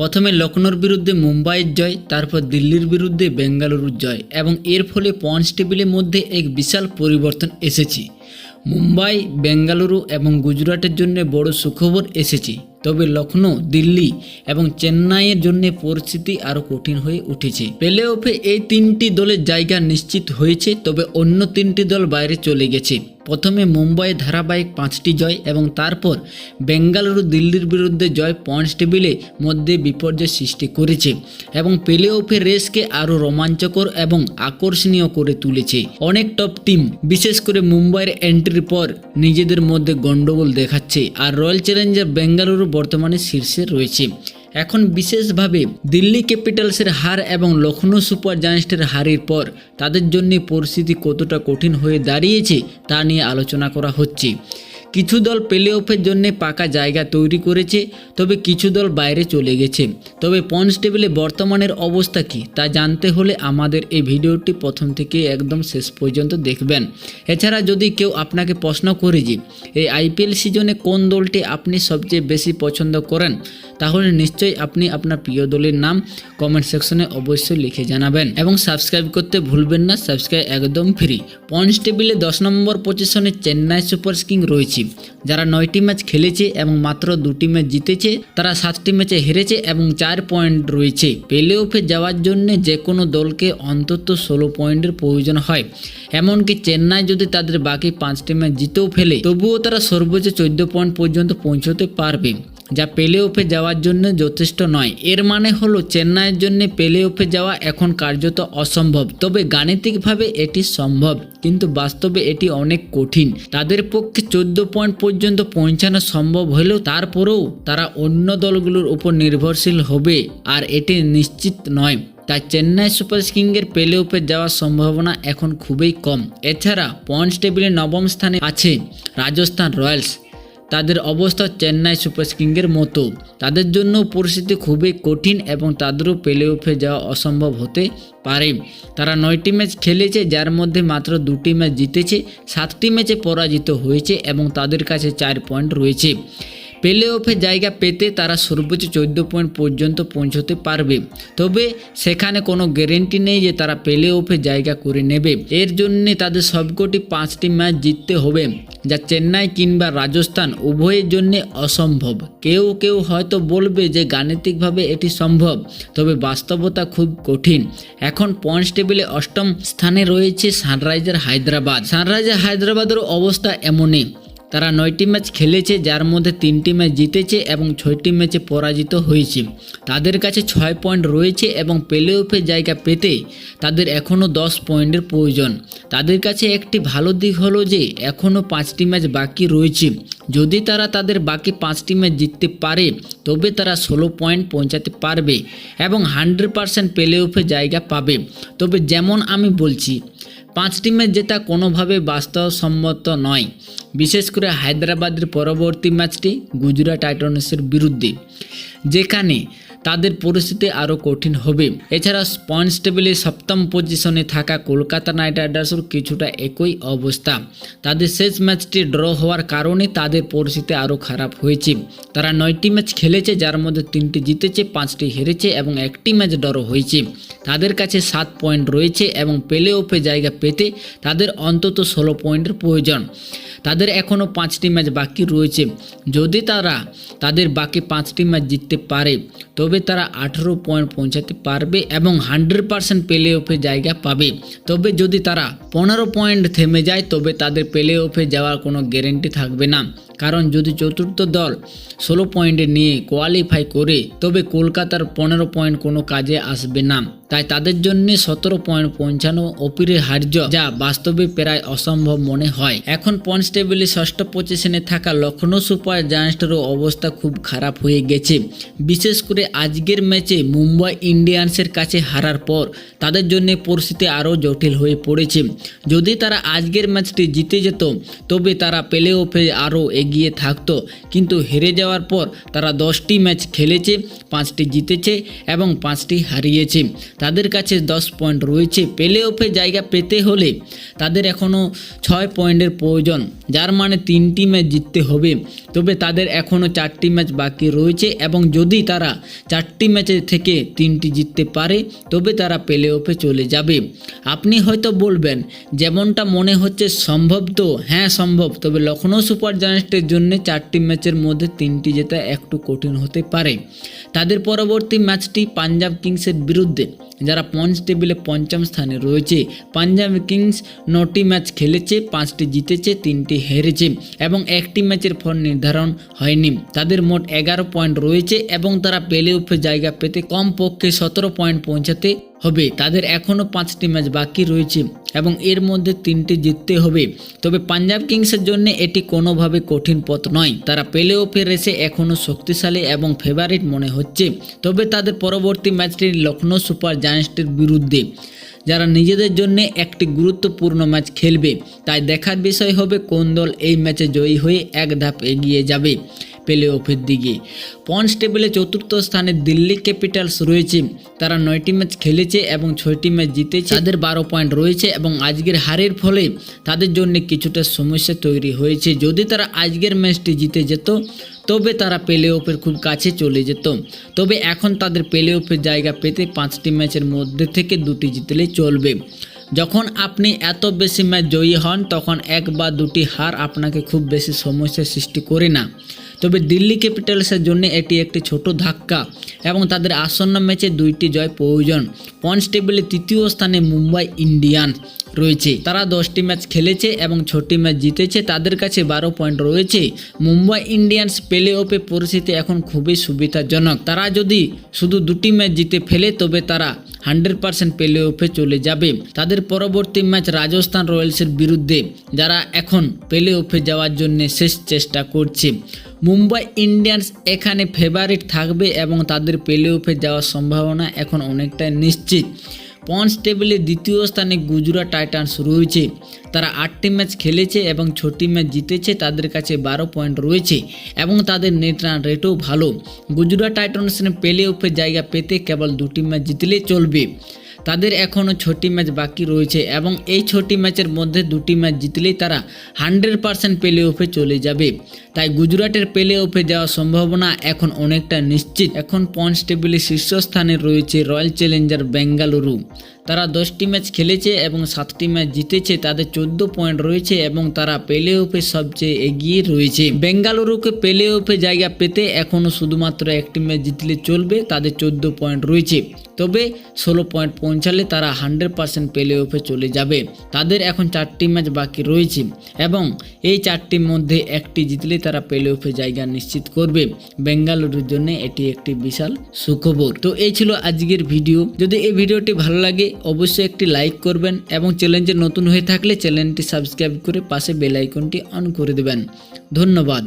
প্রথমে লখনৌর বিরুদ্ধে মুম্বাইয়ের জয়, তারপর দিল্লির বিরুদ্ধে বেঙ্গালুরুর জয় এবং এর ফলে পয়েন্টস টেবিলের মধ্যে এক বিশাল পরিবর্তন এসেছে। মুম্বাই, বেঙ্গালুরু এবং গুজরাটের জন্য বড় সুখবর এসেছে। তবে লখনৌ দিল্লি এবং চেন্নাইয়ের জন্য পরিস্থিতি আরও কঠিন হয়ে উঠেছে। প্লে অফে এই তিনটি দলের জায়গা নিশ্চিত হয়েছে, তবে অন্য তিনটি দল বাইরে চলে গেছে। প্রথমে মুম্বাই ধারাবাহিক পাঁচটি জয় এবং তারপর বেঙ্গালুরু দিল্লির বিরুদ্ধে জয় পয়েন্টস টেবিলে মধ্যে বিপর্যয় সৃষ্টি করেছে এবং প্লে অফের রেসকে আরও রোমাঞ্চকর এবং আকর্ষণীয় করে তুলেছে। অনেক টপ টিম বিশেষ করে মুম্বাইয়ের এন্ট্রির পর নিজেদের মধ্যে গণ্ডগোল দেখাচ্ছে আর রয়্যাল চ্যালেঞ্জার বেঙ্গালুরু বর্তমানে শীর্ষে রয়েছে। এখন বিশেষভাবে দিল্লি ক্যাপিটালসের হার এবং লখনৌ সুপার জায়ান্টসের হারের পর তাদের জন্য পরিস্থিতি কতটা কঠিন হয়ে দাঁড়িয়েছে তা নিয়ে আলোচনা করা হচ্ছে। কিছু দল প্লে অফের জন্য পাকা জায়গা তৈরি করেছে, তবে কিছু দল বাইরে চলে গেছে। তবে পয়েন্টস টেবিলে বর্তমানের অবস্থা কী, তা জানতে হলে আমাদের এই ভিডিওটি প্রথম থেকে একদম শেষ পর্যন্ত দেখবেন। এছাড়া যদি কেউ আপনাকে প্রশ্ন করে যে, এই আইপিএল সিজনে কোন দলটি আপনি সবচেয়ে বেশি পছন্দ করেন, তাহলে নিশ্চয়ই আপনি আপনার প্রিয় দলের নাম কমেন্ট সেকশনে অবশ্যই লিখে জানাবেন। এবং সাবস্ক্রাইব করতে ভুলবেন না সাবস্ক্রাইব একদম ফ্রি পয়েন্টস টেবিলে দশ নম্বর পজিশনে চেন্নাই সুপার কিং রয়েছে। যারা নয়টি ম্যাচ খেলেছে এবং মাত্র দুটি ম্যাচ জিতেছে, তারা সাতটি ম্যাচে হেরেছে এবং চার পয়েন্ট রয়েছে। প্লে অফে যাওয়ার জন্য যে কোনো দলকে অন্তত ষোলো পয়েন্টের প্রয়োজন হয়। এমনকি চেন্নাই যদি তাদের বাকি পাঁচটি ম্যাচ জিতেও ফেলে, তবুও তারা সর্বোচ্চ চোদ্দ পয়েন্ট পর্যন্ত পৌঁছতে পারবে। যা পেলে অফে যাওয়ার জন্য যথেষ্ট নয়। এর মানে হলো, চেন্নাইয়ের জন্য পেলে অফে যাওয়া এখন কার্যত অসম্ভব। তবে গাণিতিকভাবে এটি সম্ভব, কিন্তু বাস্তবে এটি অনেক কঠিন। তাদের পক্ষে চোদ্দ পয়েন্ট পর্যন্ত পৌঁছানো সম্ভব হলেও তারপরেও তারা অন্য দলগুলোর উপর নির্ভরশীল হবে, আর এটি নিশ্চিত নয়। তাই চেন্নাই সুপার কিংয়ের প্লে অফে যাওয়ার সম্ভাবনা এখন খুবই কম। এছাড়া পয়েন্টস টেবিলে নবম স্থানে আছে রাজস্থান রয়্যালস। তাদের অবস্থা চেন্নাই সুপার কিংয়ের মতো। তাদের জন্য পরিস্থিতি খুবই কঠিন এবং তাদেরও প্লে অফে যাওয়া অসম্ভব হতে পারে। তারা নয়টি ম্যাচ খেলেছে, যার মধ্যে মাত্র দুটি ম্যাচ জিতেছে, সাতটি ম্যাচে পরাজিত হয়েছে এবং তাদের কাছে চার পয়েন্ট রয়েছে। প্লে অফে জায়গা পেতে তারা সর্বোচ্চ চোদ্দ পয়েন্ট পর্যন্ত পৌঁছতে পারবে। তবে সেখানে কোনো গ্যারেন্টি নেই যে তারা প্লে অফে জায়গা করে নেবে। এর জন্য তাদের সবকটি পাঁচটি ম্যাচ জিততে হবে, যা চেন্নাই কিংবা রাজস্থান উভয়ের জন্য অসম্ভব। কেউ কেউ হয়তো বলবে যে গাণিতিকভাবে এটি সম্ভব, তবে বাস্তবতা খুব কঠিন। এখন পয়েন্টস টেবিলে অষ্টম স্থানে রয়েছে সানরাইজার হায়দ্রাবাদ। সানরাইজার হায়দ্রাবাদের অবস্থা এমনই। তারা নয়টি ম্যাচ খেলেছে, যার মধ্যে তিনটি ম্যাচ জিতেছে এবং ছয়টি ম্যাচে পরাজিত হয়েছে। তাদের কাছে ছয় পয়েন্ট রয়েছে এবং প্লে অফে জায়গা পেতে তাদের এখনও দশ পয়েন্টের প্রয়োজন। তাদের কাছে একটি ভালো দিক হলো যে এখনও পাঁচটি ম্যাচ বাকি রয়েছে। যদি তারা তাদের বাকি পাঁচটি ম্যাচ জিততে পারে, তবে তারা ষোলো পয়েন্ট পৌঁছাতে পারবে এবং হান্ড্রেড পারসেন্ট প্লে অফে জায়গা পাবে। তবে যেমন আমি বলছি পাঁচটি ম্যাচ জেতা কোনোভাবে বাস্তবসম্মত নয়। বিশেষ করে হায়দ্রাবাদের পরবর্তী ম্যাচটি গুজরাট টাইটনসের বিরুদ্ধে। যেখানে তাদের পরিস্থিতি আরও কঠিন হবে। এছাড়া পয়েন্টস টেবিলে সপ্তম পজিশনে থাকা কলকাতা নাইট রাইডার্সের কিছুটা একই অবস্থা। তাদের শেষ ম্যাচটি ড্র হওয়ার কারণে তাদের পরিস্থিতি আরও খারাপ হয়েছে। তারা নয়টি ম্যাচ খেলেছে, যার মধ্যে তিনটি জিতেছে, পাঁচটি হেরেছে এবং একটি ম্যাচ ড্র হয়েছে। তাদের কাছে সাত পয়েন্ট রয়েছে এবং প্লে অফে জায়গা পেতে তাদের অন্তত ষোলো পয়েন্টের প্রয়োজন। তাদের এখনও পাঁচটি ম্যাচ বাকি রয়েছে। যদি তারা তাদের বাকি পাঁচটি ম্যাচ জিততে পারে, তবে তারা আঠেরো পয়েন্ট পৌঁছাতে পারবে এবং হান্ড্রেড পার্সেন্ট প্লে অফে জায়গা পাবে। তবে যদি তারা পনেরো পয়েন্ট থেমে যায়, তবে তাদের প্লে অফে যাওয়ার কোনো গ্যারেন্টি থাকবে না। কারণ যদি চতুর্থ দল ষোলো পয়েন্টে নিয়ে কোয়ালিফাই করে, তবে কলকাতার পনেরো পয়েন্ট কোনো কাজে আসবে না। তাই তাদের জন্য সতেরো পয়েন্ট পৌঁছানো অপরিহার্য যা বাস্তবে প্রায় অসম্ভব মনে হয়। এখন পয়েন্টস টেবিলে ষষ্ঠ পজিশনে থাকা লখনৌ সুপার জায়ান্টসেরও অবস্থা খুব খারাপ হয়ে গেছে। বিশেষ করে আজকের ম্যাচে মুম্বাই ইন্ডিয়ান্সের কাছে হারার পর তাদের জন্য পরিস্থিতি আরও জটিল হয়ে পড়েছে। যদি তারা আজকের ম্যাচটি জিতে যেত, তবে তারা প্লে অফে আরও এগিয়ে থাকতো। কিন্তু হেরে যাওয়ার পর তারা দশটি ম্যাচ খেলেছে, পাঁচটি জিতেছে এবং পাঁচটি হারিয়েছে। তাদের কাছে দশ পয়েন্ট রয়েছে। প্লে অফে জায়গা পেতে হলে তাদের এখনও ছয় পয়েন্টের প্রয়োজন, যার মানে তিনটি ম্যাচ জিততে হবে। তবে তাদের এখনও চারটি ম্যাচ বাকি রয়েছে এবং যদি তারা চারটি ম্যাচে থেকে তিনটি জিততে পারে, তবে তারা প্লে অফে চলে যাবে। আপনি হয়তো বলবেন, যেমনটা মনে হচ্ছে সম্ভব তো? হ্যাঁ সম্ভব। তবে লখনৌ সুপার জায়ান্টসের জন্য চারটি ম্যাচের মধ্যে তিনটি জেতা একটু কঠিন হতে পারে। তাদের পরবর্তী ম্যাচটি পাঞ্জাব কিংসের বিরুদ্ধে। যারা পঞ্চ টেবিলে পঞ্চম স্থানে রয়েছে, পাঞ্জাব কিংস নটি ম্যাচ খেলেছে, পাঁচটি জিতেছে, তিনটি হেরেছে এবং একটি ম্যাচের ফল নির্ধারণ হয়নি। তাদের মোট এগারো পয়েন্ট রয়েছে এবং তারা প্লে অফে জায়গা পেতে কমপক্ষে সতেরো পয়েন্ট পৌঁছাতে হবে। তাদের এখনও পাঁচটি ম্যাচ বাকি রয়েছে এবং এর মধ্যে তিনটি জিততে হবে। তবে পাঞ্জাব কিংসের জন্য এটি কোনোভাবে কঠিন পথ নয়। তারা প্লে অফে রেসে এখনও শক্তিশালী এবং ফেভারিট মনে হচ্ছে। তবে তাদের পরবর্তী ম্যাচটি লখনৌ সুপার জায়ান্টসের বিরুদ্ধে, যারা নিজেদের জন্য একটি গুরুত্বপূর্ণ ম্যাচ খেলবে। তাই দেখার বিষয় হবে কোন দল এই ম্যাচে জয়ী হয়ে এক ধাপ এগিয়ে যাবে। প্লে অফের দিকে। পয়েন্টস টেবিলে চতুর্থ স্থানে দিল্লি ক্যাপিটালস রয়েছে। তারা নয়টি ম্যাচ খেলেছে এবং ছয়টি ম্যাচ জিতেছে। তাদের বারো পয়েন্ট রয়েছে এবং আজকের হারের ফলে তাদের জন্য কিছুটা সমস্যা তৈরি হয়েছে। যদি তারা আজকের ম্যাচটি জিতে যেত, তবে তারা প্লে অফের খুব কাছে চলে যেত। তবে এখন তাদের প্লে অফের জায়গা পেতে পাঁচটি ম্যাচের মধ্যে থেকে দুটি জিতলে চলবে। যখন আপনি এত বেশি ম্যাচ জয়ী হন, তখন এক বা দুটি হার আপনাকে খুব বেশি সমস্যার সৃষ্টি করে না। তবে দিল্লি ক্যাপিটালসের জন্য এটি একটি ছোট ধাক্কা এবং তাদের আসন্ন ম্যাচে দুইটি জয় প্রয়োজন। পয়েন্টস টেবিলে তৃতীয় স্থানে মুম্বাই ইন্ডিয়ান রয়েছে। তারা দশটি ম্যাচ খেলেছে এবং ছটি ম্যাচ জিতেছে। তাদের কাছে বারো পয়েন্ট রয়েছে। মুম্বাই ইন্ডিয়ান্স প্লে অফে পরিস্থিতি এখন খুবই সুবিধাজনক। তারা যদি শুধু দুটি ম্যাচ জিতে ফেলে, তবে তারা হান্ড্রেড পার্সেন্ট প্লে অফে চলে যাবে। তাদের পরবর্তী ম্যাচ রাজস্থান রয়্যালসের বিরুদ্ধে, যারা এখন প্লে অফে যাওয়ার জন্য শেষ চেষ্টা করছে। মুম্বাই ইন্ডিয়ান্স এখানে ফেভারিট থাকবে এবং তাদের প্লে অফে যাওয়ার সম্ভাবনা এখন অনেকটাই নিশ্চিত। পয়েন্টস টেবিলে দ্বিতীয় স্থানে গুজরাট টাইটান্স রয়েছে। তারা আটটি ম্যাচ খেলেছে এবং ছটি ম্যাচ জিতেছে, তাদের কাছে বারো পয়েন্ট রয়েছে এবং তাদের নেট রান রেটও ভালো। গুজরাট টাইটান্সের প্লে অফে জায়গা পেতে কেবল দুটি ম্যাচ জিতলে চলবে। তাদের এখনও ছটি ম্যাচ বাকি রয়েছে এবং এই ছটি ম্যাচের মধ্যে দুটি ম্যাচ জিতলেই তারা হান্ড্রেড পার্সেন্ট প্লে অফে চলে যাবে। তাই গুজরাটের প্লে অফে যাওয়ার সম্ভাবনা এখন অনেকটা নিশ্চিত। এখন পয়েন্টস টেবিলে শীর্ষস্থানে রয়েছে রয়্যাল চ্যালেঞ্জার বেঙ্গালুরু। তারা দশটি ম্যাচ খেলেছে এবং সাতটি ম্যাচ জিতেছে, তাদের চোদ্দ পয়েন্ট রয়েছে এবং তারা প্লে অফে সবচেয়ে এগিয়ে রয়েছে। বেঙ্গালুরুকে প্লে অফে জায়গা পেতে এখনও শুধুমাত্র একটি ম্যাচ জিতলে চলবে, তাদের চোদ্দ পয়েন্ট রয়েছে। তবে ষোলো পয়েন্ট পৌঁছালে তারা হান্ড্রেড পার্সেন্ট প্লে অফে চলে যাবে। তাদের এখন চারটি ম্যাচ বাকি রয়েছে এবং এই চারটির মধ্যে একটি জিতলে তারা প্লে অফে জায়গা নিশ্চিত করবে। বেঙ্গালুরুর জন্য এটি একটি বিশাল সুখবর। তো এই ছিল আজকের ভিডিও। যদি এই ভিডিওটি ভালো লাগে অবশ্যই একটি লাইক করবেন এবং চ্যানেলটি নতুন হয়ে থাকলে চ্যানেলটি সাবস্ক্রাইব করে পাশে বেল আইকনটি অন করে দেবেন। ধন্যবাদ।